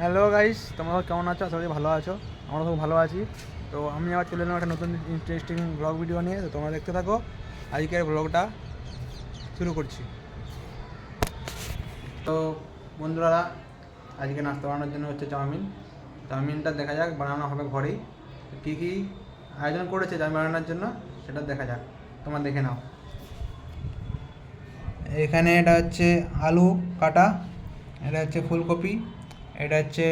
Hello guys, তোমরা কেমন আছো? আশা করি ভালো আছো। আমরা খুব ভালো আছি। তো আমি আবার চলে এলাম একটা নতুন ইন্টারেস্টিং ব্লগ ভিডিও নিয়ে। তো তোমরা দেখতে থাকো, আজকের ব্লগটা শুরু করছি। তো বন্ধুরা, আজকে নাস্তা বানানোর জন্য হচ্ছে চাউমিন। চাউমিনটা দেখা যাক, বানানো হবে ঘরেই। কী কী আয়োজন করেছে চাউমিন বানানোর জন্য, সেটা দেখা যাক। তোমরা দেখে নাও। এখানে এটা হচ্ছে আলু কাটা, এটা হচ্ছে ফুলকপি। এটা হচ্ছে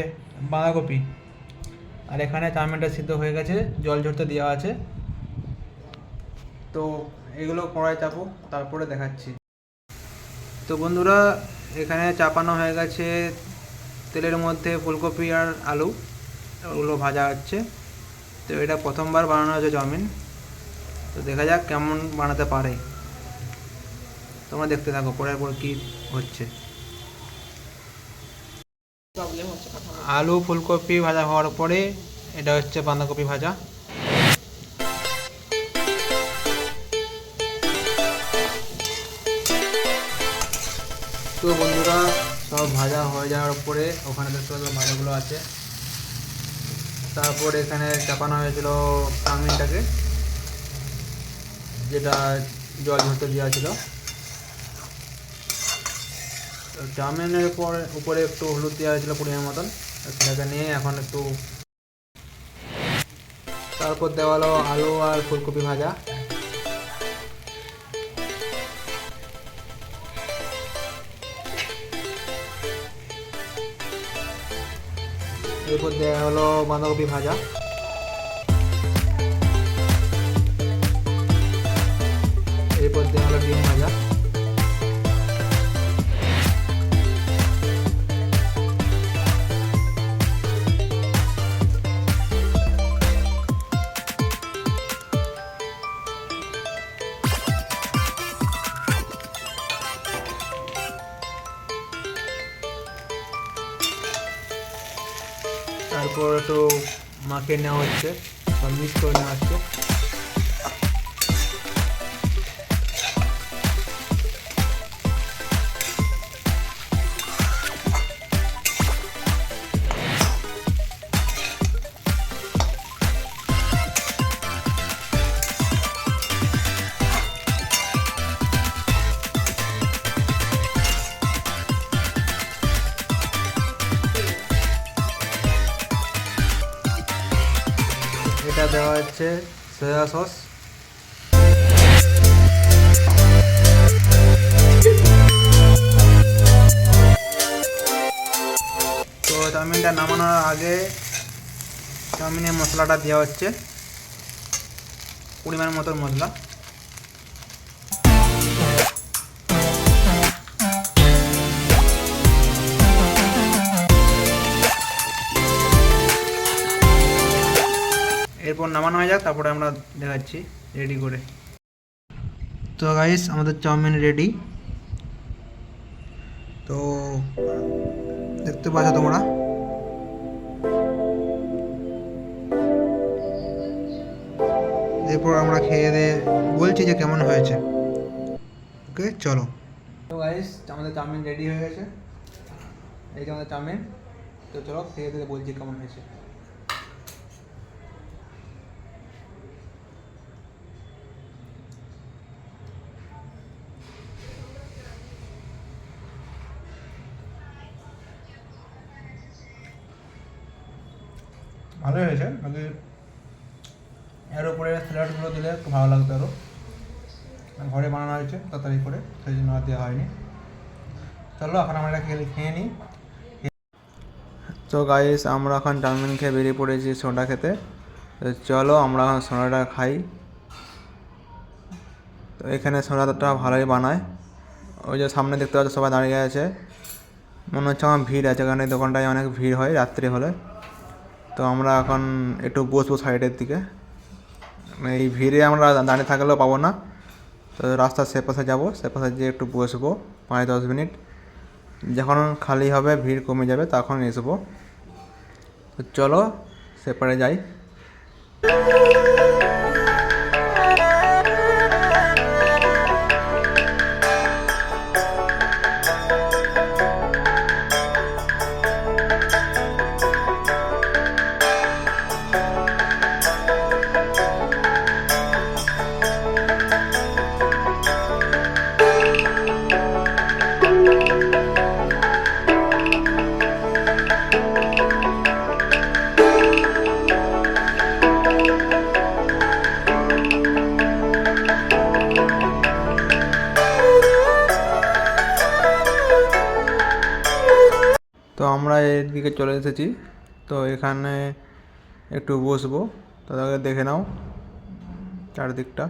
বাঁধাকপি। আর এখানে চাউমিনটা সিদ্ধ হয়ে গেছে, জল ঝরতে দেওয়া আছে। তো এগুলো কড়াই চাপো, তারপরে দেখাচ্ছি। তো বন্ধুরা, এখানে চাপানো হয়ে গেছে তেলের মধ্যে ফুলকপি আর আলু। ওগুলো ভাজা হচ্ছে। তো এটা প্রথমবার বানানো হয়েছে চাউমিন। তো দেখা যাক কেমন বানাতে পারে। তোমরা দেখতে থাকো, পরের পর কী হচ্ছে প্রবলেম হচ্ছে কথা বলতে। আলু, ফুলকপি ভাজা হওয়ার পরে এটা হচ্ছে বাঁধাকপি ভাজা। তো বন্ধুরা, সব ভাজা হয়ে যাওয়ার পরে ওখানে দেখতে পাচ্ছ ভাজাগুলো আছে। তারপর এখানে চাপানো হয়েছিল চাউমিনটাকে, যেটা জল ঝরতে দেওয়া ছিল। চাউমিনের পর উপরে একটু হলুদ দেওয়া হয়েছিল পরিমাণ মতন। সেটাকে নিয়ে এখন একটু তারপর দেওয়া হলো আলু আর ফুলকপি ভাজা। এরপর দেওয়া হলো বাঁধাকপি ভাজা। এরপর দেওয়া হলো ডিম ভাজা। তারপর তো মাকে নেওয়া হচ্ছে সব মিক্স করে নেওয়া হচ্ছে। এটা দেওয়া হচ্ছে সয়া সস তো চাউমিনটা নামানোর আগে চাউমিনের মশলাটা দেওয়া হচ্ছে। পরিমাণ মতন মশলা। এরপর নামানো হয়ে যাক, তারপরে আমরা দেখাচ্ছি রেডি করে। তো গাইস আমাদের চাউমিন রেডি তো, দেখতে পাচ্ছ তোমরা? এরপর আমরা খেয়ে দিয়ে বলছি যে কেমন হয়েছে। ওকে চলো। তো গাইস আমাদের চাউমিন রেডি হয়ে গেছে। এই যে আমাদের চাউমিন। তো চলো, খেয়ে দিয়ে বলছি কেমন হয়েছে। ভালোই হয়েছে বাকি এর উপরে স্যালাডগুলো দিলে একটু ভালো লাগতো আরও ঘরে বানানো হয়েছে তাড়াতাড়ি করে, সেই জন্য আর দেওয়া হয়নি। চলো, এখন আমরা খেয়ে খেয়ে নিই। তো গাইস আমরা এখন চাউমিন খেয়ে বেরিয়ে পড়েছি সোডা খেতে। তো চলো, আমরা এখন সোডাটা খাই। তো এখানে সোডাটা ভালোই বানায়। ওই যে সামনে দেখতে পাচ্ছ সবাই দাঁড়িয়ে আছে। মনে হচ্ছে আমার ভিড় আছে, কারণ এই দোকানটায় অনেক ভিড় হয় রাত্রে হলে। তো আমরা এখন একটু বসবো সাইডের দিকে। এই ভিড়ে আমরা দাঁড়িয়ে থাকলেও পাবো না। তো রাস্তার সে পাশে যাব, সে পাশে যেয়ে একটু বসবো, পাঁচ দশ মিনিট। যখন খালি হবে, ভিড় কমে যাবে, তখন এসবো। তো চলো সেপারে যাই। বাইরের দিকে চলে এসেছি। তো এখানে একটু বসবো। তাদেরকে দেখে নাও চারদিকটা।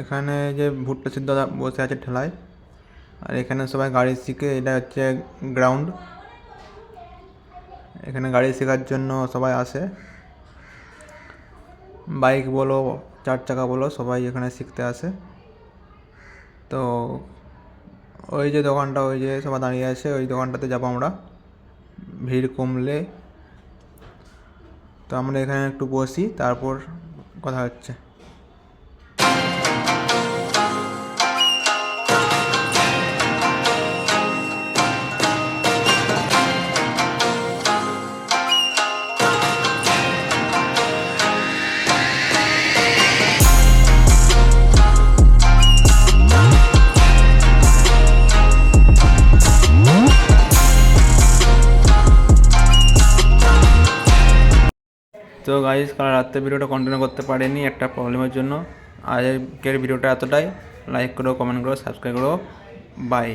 এখানে যে ভুট্টা সিদ্ধ বসে আছে ঠেলায়, আর এখানে সবাই গাড়ি শিখে, এটা হচ্ছে গ্রাউন্ড। এখানে গাড়ি শেখার জন্য সবাই আসে। বাইক বলো, চার চাকা বলো, সবাই এখানে শিখতে আসে। তো ওই যে দোকানটা, ওই যে সবাই দাঁড়িয়ে আছে, ওই দোকানটাতে যাব আমরা। ভিড় কমলে। তো আমরা এখানে একটু বসি, তারপর কথা হচ্ছে। তো গাইজ কাল রাত্রে ভিডিওটা কন্টিনিউ করতে পারিনি, একটা প্রবলেমের জন্য। আজকের ভিডিওটা এতটাই। লাইক করো কমেন্ট করো সাবস্ক্রাইব করো। বাই